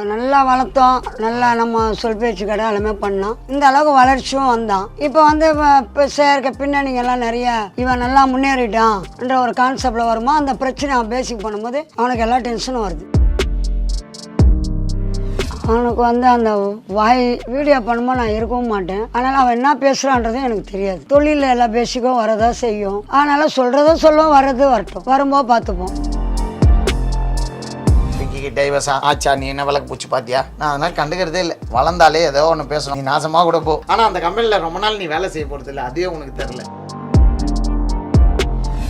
நல்லா வளர்த்தோம். நல்லா நம்ம சொல் பேச்சு கடை எல்லாமே பண்ணோம். இந்த அளவுக்கு வளர்ச்சியும் வந்தான் இப்போ வந்து இப்போ சேர்க்க பின்னணிங்கெல்லாம் நிறைய இவன் நல்லா முன்னேறிட்டான் என்ற ஒரு கான்செப்டில் வருமா அந்த பிரச்சனை அவன் பேசிக் பண்ணும்போது அவனுக்கு எல்லா டென்ஷனும் வருது. அவனுக்கு வந்து அந்த வாய் வீடியோ பண்ணும்போது நான் இருக்கவும் மாட்டேன். அதனால் அவன் என்ன பேசுகிறான்றதும் எனக்கு தெரியாது. தொழிலில் எல்லா பேசிக்கும் வரதா செய்யும். அதனால் சொல்கிறத சொல்லுவோம் வர்றது வரட்டும். வரும்போது பார்த்துப்போம். இன்னைக்கு டைவர்ஸ் ஆச்சா நீ என்ன விளக்கு பூச்சி பாத்தியா? நான் அதனால கண்டுக்கிறதே இல்லை. வளர்ந்தாலே ஏதோ ஒன்று பேசணும். நீ நாசமாக கூட போ. ஆனால் அந்த கம்பெனியில் ரொம்ப நாள் நீ வேலை செய்ய போகிறது இல்லை அதுவே உனக்கு தெரில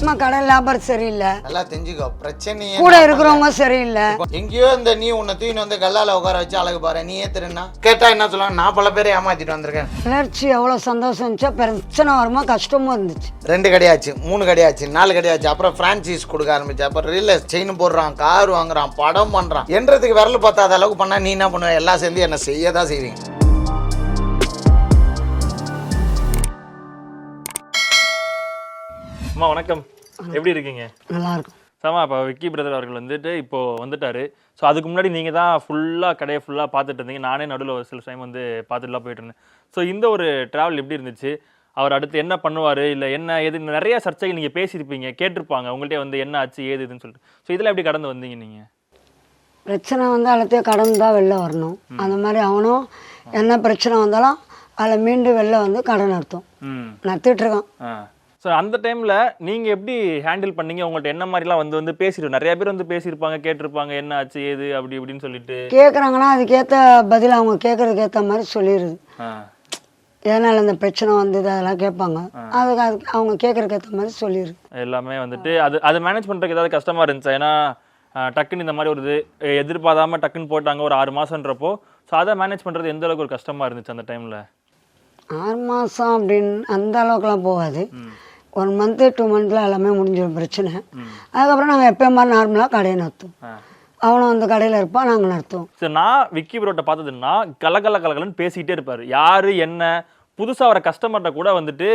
அம்மா கடை லாபம் சரியில்லை. நல்லா தெரிஞ்சுக்கோ. பிரச்சனையே கூட இருக்கிறவங்க சரியில்லை. எங்கேயோ இந்த நீ உன்னை தூக்கின்னு வந்து கல்லால உட்கார வச்சு அழகு பாரு. நீ ஏத்துறேன்னா? கேட்டா என்ன சொல்லுவாங்க? நான் பல பேரை ஏமாத்திட்டு வந்திருக்கேன். வளர்ச்சி எவ்வளோ சந்தோஷம் இருந்துச்சோ பிரச்சனை வருமா கஷ்டமும் இருந்துச்சு. ரெண்டு கடையாச்சு மூணு கடையாச்சு நாலு கடையாச்சு அப்புறம் பிரான்சைஸ் கொடுக்க ஆரம்பிச்சு அப்புறம் ரியல் செயின் போடுறான் கார் வாங்குறான் படம் பண்றான். என்றதுக்கு விரல் பார்த்தாத அளவுக்கு பண்ணா நீ என்ன பண்ணுவ? எல்லாம் சேர்ந்து என்ன செய்ய தான் செய்வீங்க. அம்மா வணக்கம். எப்படி இருக்கீங்க? நல்லா இருக்கும் சாமா இப்போ விக்கி பிரதர் அவர்கள் வந்துட்டு இப்போ வந்துட்டாரு. ஸோ அதுக்கு முன்னாடி நீங்கள் தான் ஃபுல்லாக கடையை ஃபுல்லாக பார்த்துட்டு இருந்தீங்க. நானே நடுவில் ஒரு சில டைம் வந்து பார்த்துட்டுலாம் போயிட்டு இருந்தேன். ஸோ இந்த ஒரு ட்ராவல் எப்படி இருந்துச்சு? அவர் அடுத்து என்ன பண்ணுவார்? இல்லை என்ன எது நிறைய சர்ச்சைகள் நீங்கள் பேசியிருப்பீங்க கேட்டிருப்பாங்க. உங்கள்கிட்ட வந்து என்ன ஆச்சு ஏது இதுன்னு சொல்லிட்டு. ஸோ இதெல்லாம் எப்படி கடந்து வந்தீங்க நீங்கள் பிரச்சனை வந்து எல்லாத்தையும் கடந்து தான் வெளில வரணும். அந்த மாதிரி அவனும் என்ன பிரச்சனை வந்தாலும் அதில் மீண்டும் வெளில வந்து கடன் நடத்தும். ம். நடத்திட்டு இருக்கான். ஆ. ஸோ அந்த டைமில் நீங்கள் எப்படி ஹேண்டில் பண்ணீங்க? உங்கள்கிட்ட என்ன மாதிரிலாம் வந்து வந்து பேசிட்டு நிறைய பேர் வந்து பேசியிருப்பாங்க கேட்டிருப்பாங்க என்ன ஆச்சு ஏது அப்படி இப்படின்னு சொல்லிட்டு. கேட்குறாங்கன்னா அதுக்கேற்ற பதில் அவங்க கேட்குறதுக்கு ஏற்ற மாதிரி சொல்லிடுது எதனால் இந்த பிரச்சனை வந்தது? அதெல்லாம் கேட்பாங்க. அதுக்கு அதுக்கு அவங்க கேட்குறதுக்கு ஏற்ற மாதிரி சொல்லிடுது எல்லாமே வந்துட்டு அது அது மேனேஜ் பண்ணுறதுக்கு ஏதாவது கஷ்டமாக இருந்துச்சு? ஏன்னா டக்குன்னு இந்த மாதிரி ஒரு இது எதிர்பார்க்காம டக்குன்னு போட்டாங்க ஒரு ஆறு மாதன்றப்போ ஸோ அதை மேனேஜ் பண்ணுறது எந்த அளவுக்கு ஒரு கஷ்டமாக இருந்துச்சு அந்த டைமில் ஆறு மாதம் அப்படின்னு அந்த அளவுக்குலாம் போகாது. ஒன் மந்த்து டூ மந்த்தில் எல்லாமே முடிஞ்சிடும் பிரச்சனை. அதுக்கப்புறம் நாங்கள் எப்பயும் மாதிரி நார்மலாக கடையை நடத்துவோம் அவனும் அந்த கடையில் இருப்பான் நாங்கள் நடத்துவோம் சரி நான் விக்கி ப்ரோட்ட பார்த்ததுன்னா கலகல கலகலன்னு பேசிக்கிட்டே இருப்பார். யார் என்ன புதுசாக வர கஸ்டமர்கிட்ட கூட வந்துட்டு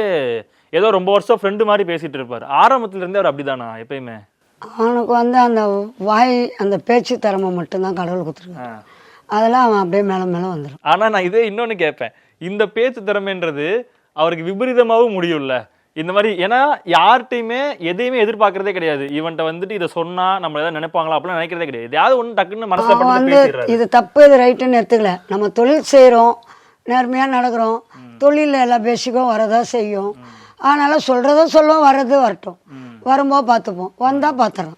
ஏதோ ரொம்ப வருஷம் ஃப்ரெண்டு மாதிரி பேசிகிட்டு இருப்பார். ஆரம்பத்துல இருந்தே அவர் அப்படிதானா எப்பயுமே? அவனுக்கு வந்து அந்த வாய் அந்த பேச்சு திறமை மட்டும்தான் கடவுள் கொடுத்துருக்கான் அதெல்லாம் அவன் அப்படியே மேலே மேலே வந்துடும் ஆனால் நான் இதே இன்னொன்று கேட்பேன். இந்த பேச்சு திறமைன்றது அவருக்கு விபரீதமாகவும் முடியும்ல. இந்த மாதிரி ஏன்னா யார்கிட்டையுமே எதையுமே எதிர்பார்க்கறதே கிடையாது. இவன்ட்ட வந்துட்டு இதை சொன்னா நம்ம ஏதாவது நினைப்பாங்களா அப்படிலாம் நினைக்கிறதே கிடையாது. எதையாவது ஒன்று டக்குன்னு மனசுல வந்து இது தப்பு இது ரைட்டுன்னு எடுத்துக்கல. நம்ம தொழில் செய்கிறோம் நேர்மையாக நடக்கிறோம். தொழிலில் எல்லா பேசிக்கும் வரதா செய்யும். அதனால் சொல்கிறத சொல்லுவோம் வர்றது வரட்டும். வரும்போது பார்த்துப்போம். வந்தால் பார்த்துறோம்.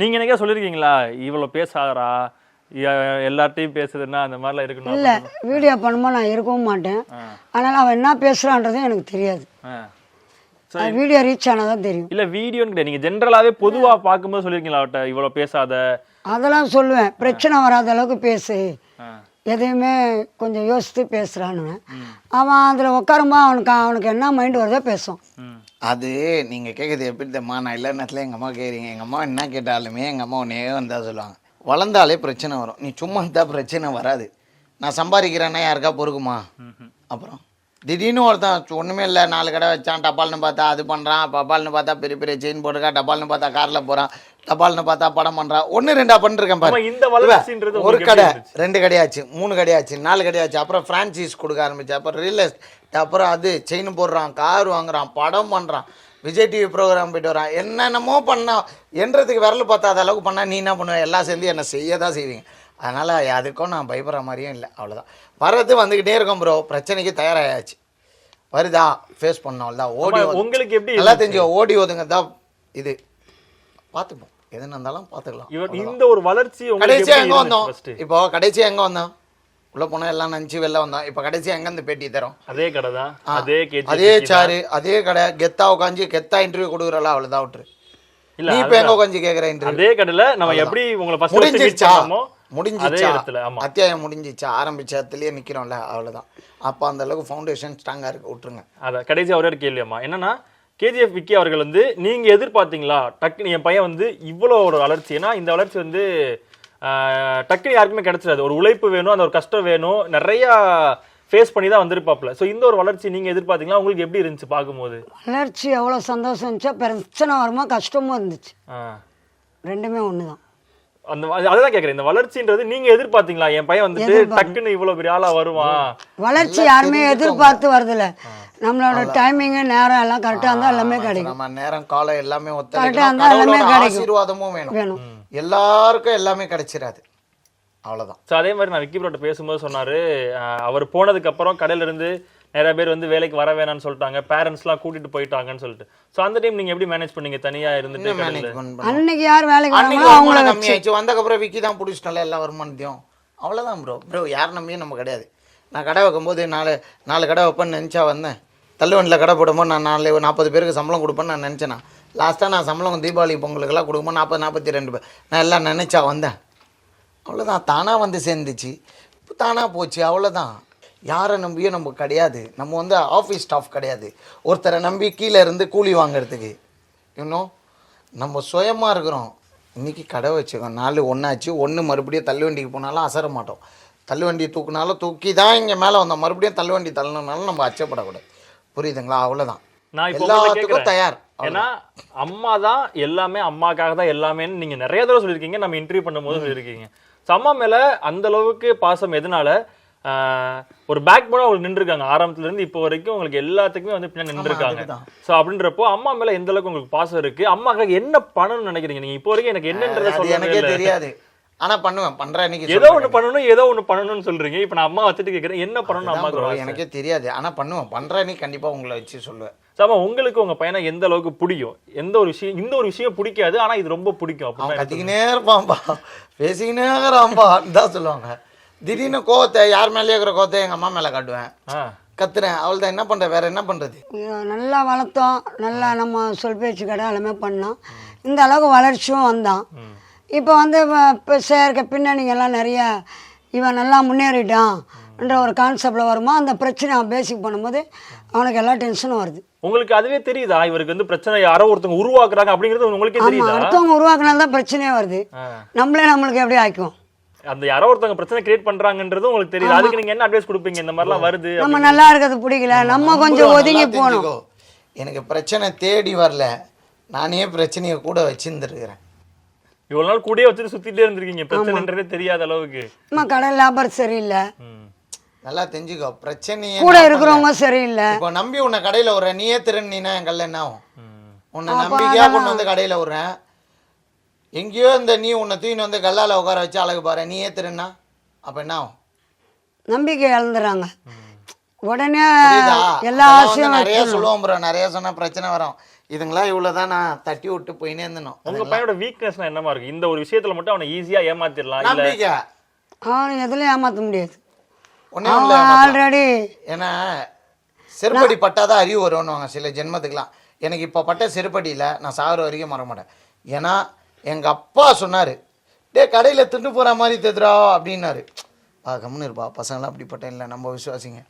நீங்க என்னைக்கா சொல்லியிருக்கீங்களா? இவ்வளவு பேசாதரா எல்லார்ட்டையும் பேசுதுன்னா அந்த மாதிரிலாம் இருக்கணும் இல்லை வீடியோ பண்ணும்போது நான் இருக்கவும் மாட்டேன். அதனால் அவன் என்ன பேசுகிறான்றதும் எனக்கு தெரியாது. வீடியோ ரீச் ஆனால் தான் தெரியும். இல்ல வீடியோன்னு நீங்க ஜென்ரலாவே பொதுவா பார்க்கும்போது சொல்லியிருக்கீங்களா அவட்ட இவ்வளவு பேசாத? அதெல்லாம் சொல்லுவேன். பிரச்சனை வராத அளவுக்கு பேசு. எதையுமே கொஞ்சம் யோசித்து பேசுகிறான்னு அவன் அதில் உட்காரும்போது அவனுக்கு அவனுக்கு என்ன மைண்ட் வருதோ பேசும். ம். அது நீங்கள் கேட்குறது எப்படி தெரியுமா நான் எல்லா நேரத்தில் எங்கள் அம்மா கேட்குறீங்க எங்கள் அம்மா என்ன கேட்டாலுமே எங்கள் அம்மா ஒன்றே வந்தால் சொல்லுவாங்க. வளர்ந்தாலே பிரச்சனை வரும். நீ சும்மா இருந்தால் பிரச்சனை வராது. நான் சம்பாதிக்கிறேன்னா யாருக்கா பொறுக்குமா? அப்புறம்? திடீர்னு ஒருத்தன் ஒன்றுமே இல்லை நாலு கடை வச்சான் டபால்னு பார்த்தா அது பண்ணுறான் டபால்னு பார்த்தா பெரிய பெரிய செயின் போட்டிருக்கா டபால்னு பார்த்தா காரில் போகிறான் டபால்னு பார்த்தா படம் பண்ணுறான் ஒன்று ரெண்டா பண்ணிருக்கேன் பாரு. இந்த ஒரு கடை? ரெண்டு கடையாச்சு மூணு கடையாச்சு நாலு கடையாச்சு அப்புறம் ஃப்ரான்ச்சைஸ் கொடுக்க ஆரம்பிச்சு அப்புறம் ரியல் எஸ்டேட் அப்புறம் அது செயின் போடுறான் கார் வாங்குறான் படம் பண்ணுறான் விஜய் டிவி ப்ரோக்ராம் போயிட்டு வரான் என்னென்னமோ பண்ணா என்றதுக்கு விரல் பார்த்தாத அளவுக்கு பண்ணா நீ என்ன பண்ணுவ? எல்லாம் சேர்ந்து என்ன செய்ய தான் செய்வீங்க. அதனால் அதுக்கும் நான் பயப்படுற மாதிரியும் இல்லை அவ்வளோதான் வர்றது வந்துக்கிட்டே இருக்கும் ப்ரோ பிரச்சனைக்கு தயாராகியாச்சு வருதா? ஃபேஸ் பண்ணோம் தான் ஓடி உங்களுக்கு எப்படி நல்லா? தெரிஞ்சு ஓடி ஒதுங்க தான் இது. பார்த்துப்போம். எது இருந்தாலும் பார்த்துக்கலாம். இந்த ஒரு வளர்ச்சி கடைசியா எங்க வந்தோம்? இப்போ கடைசியா எங்க வந்தோம்? உள்ள போனா எல்லாம் நினைச்சு வெளில வந்தோம். இப்போ கடைசியா எங்க இருந்து பேட்டி தரோம்? அதே கடை தான் அதே அதே சாரு அதே கடை. கெத்தா உட்காந்து கெத்தா இன்டர்வியூ கொடுக்குறல அவ்வளவுதான் விட்டுரு. இல்ல நீ இப்போ எங்க உட்காந்து கேக்குற இன்டர்வியூ அதே கடையில நம்ம எப்படி உங்களை முடிஞ்சிருச்சா? அதே முடிஞ்சிச்சா? அத்தியாயம் முடிஞ்சிச்சா? ஆரம்பிச்ச இடத்துலயே நிக்கிறோம்ல அவ்வளவுதான். அப்போ அந்த அளவுக்கு ஃபவுண்டேஷன் ஸ்ட்ராங்கா இருக்கு விட்டுருங்க. அத கடைசி ஒரே ஒரு கேள்வியம்மா. என்னன்னா கேஜிஎஃப் விக்கி அவர்கள் வந்து நீங்க எதிர்பார்த்தீங்களா? டக்குன்னு என் பையன் வந்து இவ்வளோ ஒரு வளர்ச்சி. ஏன்னா இந்த வளர்ச்சி வந்து டக்குன்னு யாருக்குமே கிடைச்சிடாது. ஒரு உழைப்பு வேணும் அந்த ஒரு கஷ்டம் வேணும் நிறைய ஃபேஸ் பண்ணி தான் வந்திருப்பாப்ல ஸோ இந்த ஒரு வளர்ச்சி நீங்க எதிர்பார்த்தீங்களா? உங்களுக்கு எப்படி இருந்துச்சு பார்க்கும்போது? வளர்ச்சி எவ்வளோ சந்தோஷம் இருந்துச்சோ பிரச்சனை வருமா கஷ்டமும் இருந்துச்சு. ஆ. ரெண்டுமே ஒன்று தான் அந்த அதுதான் கேக்குறேன். இந்த வளர்ச்சின்றது நீங்க எதிர்பார்த்தீங்களா? என் பையன் வந்துட்டு டக்குன்னு இவ்வளவு பெரிய ஆளா வருவான் வளர்ச்சி யாருமே எதிர்பார்த்து வரதில்ல நம்மளோட டைமிங்கு நேரம் எல்லாம் கரெக்டாக இருந்தால் எல்லாமே கிடைக்கும். நம்ம நேரம் காலம் எல்லாமே ஆ ஒத்துழைக்கணும் இருந்தா எல்லாமே கிடைக்கும். ஆசீர்வாதமும் வேணும். வேணும். எல்லாருக்கும் எல்லாமே கிடைச்சிராது. அவ்வளவுதான். அதே மாதிரி நான் விக்கி ப்ரோட்ட பேசும்போது சொன்னாரு அவர் போனதுக்கு அப்புறம் கடையில இருந்து நிறைய பேர் வந்து வேலைக்கு வர வேணாம்னு சொல்லிட்டாங்க. பேரண்ட்ஸ்லாம் கூட்டிட்டு போயிட்டாங்கன்னு சொல்லிட்டு. ஸோ அந்த டைம் நீங்க எப்படி மேனேஜ் பண்ணீங்க? தனியா இருந்துட்டு அன்னைக்கு யார் வேலைக்கு வராங்களோ அவங்கள வச்சு. கம்மியாயிடுச்சு வந்தக்கப்புறம் விக்கி தான் பிடிச்சிட்டோம்ல எல்லா வருமானத்தையும். அவ்வளோதான் ப்ரோ ப்ரோ யார் நம்பியும் நம்ம கிடையாது. நான் கடை வைக்கும்போது நாலு நாலு கடை வைப்பேன்னு நினச்சா வந்தேன். தள்ளுவண்டியில் கடை போடும்போது நான் நாலு நாற்பது பேருக்கு சம்பளம் கொடுப்பேன்னு நான் நினச்சேனா. லாஸ்ட்டாக நான் சம்பளம் தீபாவளி பொங்கலுக்கெல்லாம் கொடுக்கும்போது நாற்பது நாற்பத்தி ரெண்டு பேர் நான் எல்லாம் நினச்சா வந்தேன். அவ்வளோதான் தானாக வந்து சேர்ந்துச்சு. இப்போ தானாக போச்சு. அவ்வளோதான் யாரை நம்பியும் நம்ம கிடையாது. நம்ம வந்து ஆஃபீஸ் ஸ்டாஃப் கிடையாது. ஒருத்தரை நம்பி கீழே இருந்து கூலி வாங்குறதுக்கு இன்னும் நம்ம சுயமாக இருக்கிறோம். இன்றைக்கி கடை வச்சுக்கோம் நாலு ஒன்றாச்சு ஒன்று மறுபடியும் தள்ளுவண்டிக்கு போனாலும் அசர மாட்டோம். தள்ளுவண்டி தூக்குனாலும் தூக்கி தான் இங்கே மேலே வந்தோம். மறுபடியும் தள்ளுவண்டி தள்ளணுனாலும் நம்ம அச்சப்படக்கூடாது. புரியுதுங்களா? அவ்வளோதான் நான் எல்லாத்துக்கும் தயார். ஏன்னா அம்மா தான் எல்லாமே அம்மாக்காக தான் எல்லாமேன்னு நீங்க நிறைய தடவை சொல்லியிருக்கீங்க. நம்ம இன்டர்வியூ பண்ணும்போது சொல்லியிருக்கீங்க. ஸோ அம்மா மேல அந்த அளவுக்கு பாசம் எதனால? ஒரு பேக் போனா அவங்களுக்கு நின்றுருக்காங்க. ஆரம்பத்துல இருந்து இப்போ வரைக்கும் உங்களுக்கு எல்லாத்துக்குமே வந்து பின்னாடி நின்றுருக்காங்க. ஸோ அப்படின்றப்போ அம்மா மேல எந்த அளவுக்கு உங்களுக்கு பாசம் இருக்கு? அம்மாக்காக என்ன பண்ணணும்னு நினைக்கிறீங்க? நீங்க இப்போ வரைக்கும் எனக்கு என்னன்றதை அது சொல்லவே எனக்கே தெரியாது. ஆனால் பண்ணுவேன். பண்ணுறேன் இன்னைக்கு ஏதோ ஒண்ணு பண்ணணும் ஏதோ ஒண்ணு பண்ணணும்னு சொல்றீங்க. இப்போ நான் அம்மா வச்சுட்டு கேட்குறேன் என்ன பண்ணணும் அம்மாக்கு எனக்கே தெரியாது. ஆனால் பண்ணுவேன். பண்ணுறேன் நீ கண்டிப்பாக உங்களை வச்சு சொல்லுவேன். சாமா உங்களுக்கு உங்க பையனை எந்த அளவுக்கு பிடிக்கும்? எந்த ஒரு விஷயம் இந்த ஒரு விஷயம் பிடிக்காது ஆனா இது ரொம்ப பிடிக்கும். அப்படின்னா கத்திக்கினே இருப்பான்பா பேசிக்கினே இருக்கிறான்பா தான் சொல்லுவாங்க. திடீர்னு கோவத்தை யார் மேலேயே இருக்கிற கோவத்தை எங்கள் அம்மா மேலே காட்டுவேன். கத்துறேன். அவள் தான் என்ன பண்ணுற வேற என்ன பண்ணுறது நல்லா வளர்த்தோம். நல்லா நம்ம சொல் பேச்சு கடை எல்லாமே பண்ணோம். இந்த அளவுக்கு வளர்ச்சியும் வந்தான். இப்போ வந்து இப்போ சேர்க்க பின்னணிங்கெல்லாம் நிறைய இவன் நல்லா முன்னேறிட்டான் என்ற ஒரு கான்செப்டில் வருமா? அந்த பிரச்சனை அவன் பேசிக் பண்ணும்போது அவனுக்கு எல்லா டென்ஷனும் வருது. உங்களுக்கு அதுவே தெரியுதா? இவருக்கு வந்து பிரச்சனை யாரோ ஒருத்தவங்க உருவாக்குறாங்க அப்படிங்கிறது உங்களுக்கே தெரியுதா? அடுத்தவங்க உருவாக்குனால தான் பிரச்சனையே வருது. நம்மளே நம்மளுக்கு எப்படி ஆக்கும் அந்த யாரோ ஒருத்தவங்க பிரச்சனை கிரியேட் பண்றாங்கன்றது உங்களுக்கு தெரியுது. அதுக்கு நீங்க என்ன அட்வைஸ் கொடுப்பீங்க? இந்த மாதிரிலாம் வருது நம்ம நல்லா இருக்கிறது பிடிக்கல. நம்ம கொஞ்சம் ஒதுங்கி போகணும். எனக்கு பிரச்சனை தேடி வரல. நானே பிரச்சனையை கூட வச்சிருந்துருக்கிறேன். இவ்வளவு நாள் கூடயே வச்சுட்டு சுத்திட்டே இருந்திருக்கீங்க. பிரச்சனைன்றதே தெரியாத அளவுக்கு. நம்ம கடை லேபர் சரியில்லை. நல்லா தெரிஞ்சுக்கோ. பிரச்சனையே கூட இருக்கிறவங்க சரியில்லை. இப்போ நம்பி உன்னை கடையில் விட்றேன். நீயே திருநீனா என் கல்ல என்ன ஆகும். உன்னை நம்பிக்கையா கொண்டு வந்து கடையில் விட்றேன். எங்கேயோ இந்த நீ உன்னை தூக்கின்னு வந்து கல்லால உட்கார வச்சு அழகு பாரு. நீயே திருன்னா அப்போ என்ன ஆகும்? நம்பிக்கை இழந்துறாங்க உடனே? எல்லா ஆசையும் நிறைய. சொல்லுவோம் ப்ரோ நிறைய சொன்னா பிரச்சனை வரும். இதுங்களாம் இவ்வளவுதான் நான் தட்டி விட்டு போயினே இருந்தணும் உங்க பையனோட வீக்னஸ்னா என்னமா இருக்கு? இந்த ஒரு விஷயத்துல மட்டும் அவனை ஈஸியா ஏமாத்திடலாம் இல்ல? நம்பிக்கை. அவனை எதுலையும் ஏமாற்ற முடியாது. ஏமாத்தலாம். ஆல்ரெடி ஏன்னா செருப்படி பட்டாதான் அறிவு வரும்னுவாங்க சில ஜென்மத்துக்குலாம் எனக்கு இப்போ பட்ட செருப்படியில் நான் சாகுற வரைக்கும் மற மாட்டேன். ஏன்னா எங்கள் அப்பா சொன்னார் டே கடையில் திண்டு போகிற மாதிரி தெதுரா அப்படின்னாரு. ஆ கம்முன்னு இருப்பா பசங்களாம் அப்படிப்பட்ட இல்லை நம்ம விசுவாசிங்க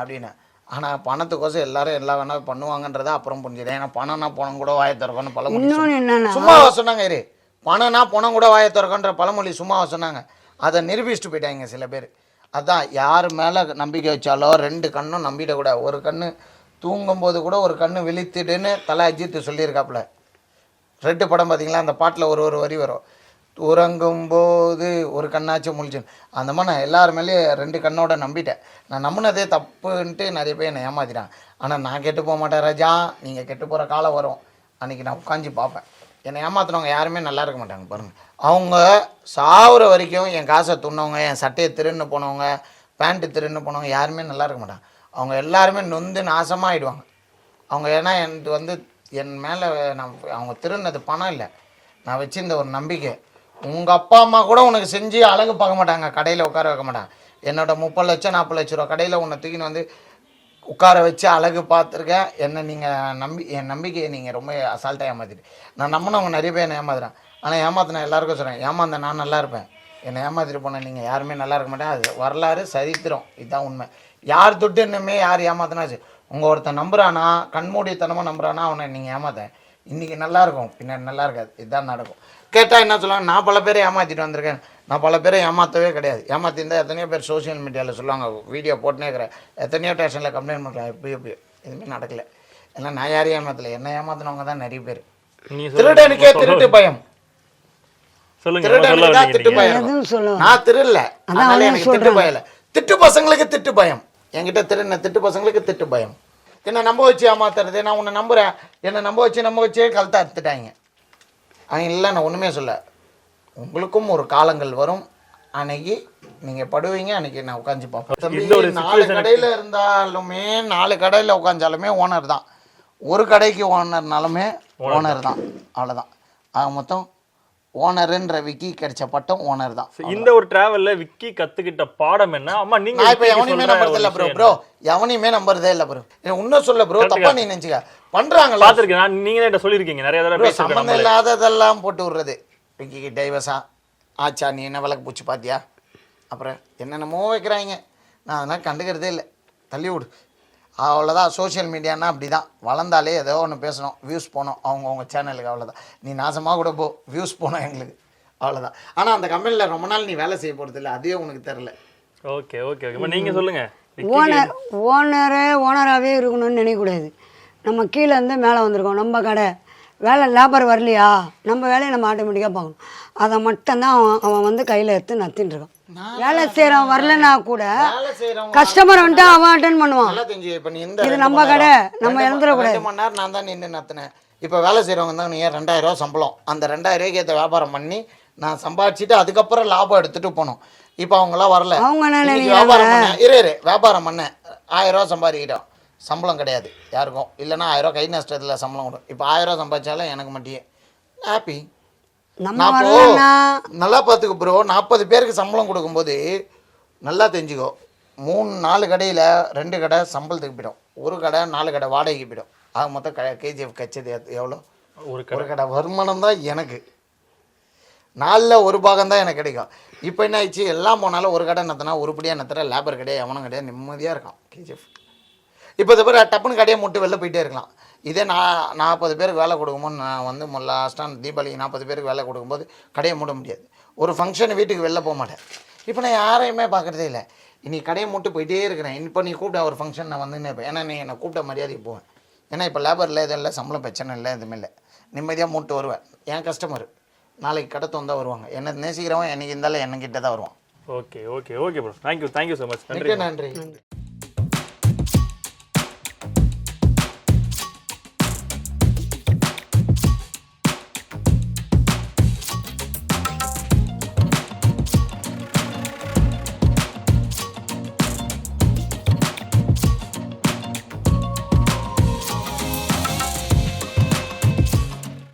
அப்படின்னு. ஆனால் பணத்துக்கோசம் எல்லாரும் எல்லா வேணா பண்ணுவாங்கன்றதை அப்புறம் புரிஞ்சுது ஏன்னா பணம்னா பணம் கூட வாயை திறக்கணும் பழமொழி சும்மாவா சொன்னாங்க இரு. பணம்னா பணம் கூட வாயை திறக்கன்ற பழமொழி சும்மாவா சொன்னாங்க. அதை நிரூபிச்சுட்டு போயிட்டாங்க சில பேர். அதான் யார் மேலே நம்பிக்கை வச்சாலோ ரெண்டு கண்ணும் நம்பிடக்கூடாது ஒரு கண்ணு தூங்கும்போது கூட ஒரு கண்ணு விழித்துடுன்னு தலை அஜித்து சொல்லியிருக்காப்புல. ரெட்டு படம் பார்த்தீங்களா அந்த பாட்டில் ஒரு ஒரு வரி வரும். உறங்கும்போது ஒரு கண்ணாச்சும் முழிச்சுன்னு. அந்த மாதிரி நான் எல்லாருமேலேயும் ரெண்டு கண்ணோட நம்பிட்டேன். நான் நம்பினதே தப்புன்ட்டு நிறைய பேர் என்னை ஏமாத்திட்டான் ஆனால் நான் கெட்டு போக மாட்டேன் ராஜா. நீங்கள் கெட்டு போகிற காலம் வரும். அன்றைக்கி நான் உட்காந்து பார்ப்பேன். என்னை ஏமாத்தினவங்க யாருமே நல்லா இருக்க மாட்டாங்க பாருங்கள் அவங்க சாவுற வரைக்கும் என் காசை துண்ணவங்க என் சட்டையை திருன்னு போனவங்க பேண்ட்டு திருன்னு போனவங்க யாருமே நல்லா இருக்க மாட்டாங்க. அவங்க எல்லாருமே நொந்து நாசமாக ஆகிடுவாங்க அவங்க ஏன்னா எனக்கு வந்து என் மேலே நான் அவங்க திருநது பணம் இல்லை. நான் வச்சிருந்த ஒரு நம்பிக்கை. உங்கள் அப்பா அம்மா கூட உனக்கு செஞ்சு அழகு பார்க்க மாட்டாங்க. கடையில் உட்கார வைக்க மாட்டாங்க. என்னோட முப்பது லட்சம் நாற்பது லட்ச ரூபா கடையில் உன்னை தூக்கின்னு வந்து உட்கார வச்சு அழகு பார்த்துருக்கேன். என்னை நீங்கள் நம்பி என் நம்பிக்கையை நீங்கள் ரொம்ப அசால்ட்டாக ஏமாற்றிட்டு நான் நம்பினவங்க நிறைய பேர் என்னை ஏமாத்துறேன் ஆனால் ஏமாத்தின எல்லாருக்கும் சொல்கிறேன் ஏமாந்த நான் நல்லா இருப்பேன். என்னை ஏமாத்திட்டு போன நீங்கள் யாருமே நல்லா இருக்க மாட்டேன். அது வரலாறு சரித்திரம். இதுதான் உண்மை. யார் தொட்டு என்னமே யார் ஏமாத்தினாச்சு உங்கள் ஒருத்தன் நம்புறானா கண்மூடித்தனமாக நம்புறானா அவனை நீங்கள் ஏமாத்தேன் இன்றைக்கி நல்லா இருக்கும் பின்னாடி நல்லா இருக்காது. இதுதான் நடக்கும். கேட்டால் என்ன சொல்லுவாங்க? நான் பல பேரை ஏமாற்றிட்டு வந்திருக்கேன். நான் பல பேரை ஏமாற்றவே கிடையாது. ஏமாத்திருந்தா எத்தனையோ பேர் சோஷியல் மீடியாவில் சொல்லுவாங்க வீடியோ போட்டுனே இருக்கிறேன் எத்தனையோ ஸ்டேஷனில் கம்ப்ளைண்ட் பண்ணுறேன் எப்பயோ எப்பயோ எதுவுமே நடக்கல. எல்லாம் நான் யாரையும் ஏமாத்தல. என்ன ஏமாத்தினவங்க தான் நிறைய பேர். திருடனுக்கே திருட்டு பயம். திருடனுக்கு திட்டு? பயம். நான் திருடல. அதான் அதனால எனக்கு திட்டு. பயம் இல்ல. திட்டு பசங்களுக்கு திட்டு பயம். என்கிட்ட திருடின திட்டு பசங்களுக்கு திட்டு பயம். என்ன நம்ப வச்சு ஏமாத்துறது? நான் உன்னை நம்புறேன். என்ன நம்ப வச்சு நம்ப வச்சே கழுத்தா எடுத்துட்டாங்க அவன் இல்லை நான் ஒண்ணுமே சொல்ல. உங்களுக்கும் ஒரு காலங்கள் வரும். அன்னைக்கு நீங்க படுவீங்க. அன்னைக்கு நான் உட்காந்து பார்ப்பேன் நாலு கடையில இருந்தாலுமே நாலு கடையில உட்காந்தாலுமே ஓனர் தான். ஒரு கடைக்கு ஓனர்னாலுமே ஓனர் தான். அவ்வளவுதான். ஆக மொத்தம் ஓனருன்ற விக்கி கிடைச்ச பட்டம் ஓனர் தான். இந்த ஒரு டிராவல்ல விக்கி கத்துக்கிட்ட பாடம் என்ன? அம்மா நீங்க நான் இப்ப எவனையுமே நம்புறது இல்ல ப்ரோ ப்ரோ எவனையுமே நம்புறதே இல்ல ப்ரோ இன்னும் சொல்ல ப்ரோ தப்பா நீ நினைச்சுக்க. பண்றாங்கல்ல பாத்திருக்கேன் நான் நீங்க தான் என்கிட்ட சொல்லிருக்கீங்க நிறைய தடவை சம்மந்தம் இல்லாததெல்லாம் போட்டு விடுறது. விக்கிக்கு டைவர்ஸா ஆச்சா நீ என்ன விளக்கு பூச்சி பாத்தியா? அப்புறம் என்னென்னமோ வைக்கிறாங்க. நான் அதெல்லாம் கண்டுக்கிறதே இல்லை. தள்ளி விடு. அவ்வளோதான் சோஷியல் மீடியானா அப்படி தான் வளர்ந்தாலே ஏதோ ஒன்று பேசணும் வியூஸ் போகணும் அவங்கவுங்க சேனலுக்கு அவ்வளோதான் நீ நாசமாக கூட போ வியூஸ் போகணும் எங்களுக்கு அவ்வளோதான் ஆனால் அந்த கம்பெனியில் ரொம்ப நாள் நீ வேலை செய்ய போகிறது இல்லை அதுவே உனக்கு தெரில ஓகே ஓகே ஓகே அம்மா, நீங்க சொல்லுங்க. விக்கிக்கு- ஓனர் ஓனரே ஓனராகவே இருக்கணும்னு நினைக்கக்கூடாது. நம்ம கீழே இருந்து மேலே வந்திருக்கோம் நம்ம கடை. வேலை லேபர் வரலையா? நம்ம வேலையை நம்ம ஆட்டோமேட்டிக்காக பார்க்கணும். அதை மட்டும்தான் அவன் அவன் வந்து கையில் எடுத்து நத்தின்னு இருக்கான். வேலை செய்கிறவன் வரலன்னா கூட கஸ்டமர் வந்துட்டு அவன் அட்டன் பண்ணுவான். நல்லா தெரிஞ்சு இப்போ நீ இந்த இது நம்ம கடை, நம்ம ரெண்டு மணி- நேரம் நான் தான் நின்று நத்தினேன் இப்போ வேலை செய்கிறவங்க தான் நீ ரெண்டாயிரம் ரூபா சம்பளம்? அந்த ரெண்டாயிரம் ஏற்ற வியாபாரம் பண்ணி நான் சம்பாதிச்சுட்டு அதுக்கப்புறம் லாபம் எடுத்துட்டு போனோம் இப்போ அவங்களாம் வரல? வியாபாரம் பண்ண இரு இரு வியாபாரம் பண்ணேன் ஆயிரம் ரூபா சம்பாதிக்கிட்டோம் சம்பளம் கிடையாது. யாருக்கும். இல்லைன்னா ஆயிரம் ரூபா கை நஷ்டத்தில் சம்பளம் கொடு இப்போ ஆயிரம் ரூபா சம்பாதிச்சாலும் எனக்கு மட்டும் ஹாப்பி நம்ம நான் இப்போ வரலன்னா நல்லா பார்த்துக்க ப்ரோ நாற்பது பேருக்கு சம்பளம் கொடுக்கும்போது நல்லா தெரிஞ்சுக்கோ. மூணு நாலு கடையில் ரெண்டு கடை சம்பளத்துக்கு போயிடும். ஒரு கடை நாலு கடை வாடகைக்கு போயிடும். ஆக மொத்தம் க கேஜிஎஃப் கச்சது எவ்வளோ? ஒரு ஒரு கடை. வருமானம் தான் எனக்கு. நாலில் ஒரு பாகம் தான் எனக்கு கிடைக்கும். இப்போ என்ன ஆயிடுச்சு? எல்லாம் போனாலும் ஒரு கடை நத்தினா உருப்படியாக நத்துற லேபர் கிடையாது எவனும் கிடையாது நிம்மதியாக இருக்கான். கேஜிஎஃப் இப்போ இது பேர் டப்புன்னு கடையை முட்டு வெளில போயிட்டே இருக்கலாம். இதே நான் நாற்பது பேருக்கு வேலை கொடுக்கும்போது நான் வந்து லாஸ்ட்டாக தீபாவளிக்கு நாற்பது பேருக்கு வேலை கொடுக்கும்போது கடையை மூட முடியாது. ஒரு ஃபங்க்ஷன் வீட்டுக்கு வெளில போக மாட்டேன். இப்போ நான் யாரையுமே பார்க்குறதே இல்லை. இன்னைக்கு கடையை மூட்டு போயிட்டே இருக்கிறேன். இப்போ நீ கூப்பிட்ட ஒரு ஃபங்க்ஷன் நான் வந்து இருப்பேன். ஏன்னா நீ என்னை கூப்பிட்ட மரியாதைக்கு போவேன். ஏன்னா இப்போ லேபரில் எதுவும் இல்லை சம்பளம் பிரச்சனை இல்லை எதுவுமே இல்லை. நிம்மதியாக மூட்டு வருவேன். என் கஸ்டமர் நாளைக்கு கடை வந்தால் வருவாங்க. என்ன நேசிக்கிறவன் என்னைக்கு இருந்தாலும் என்கிட்ட தான் வருவான். Okay okay okay bro thank you thank you so much நன்றி நன்றி.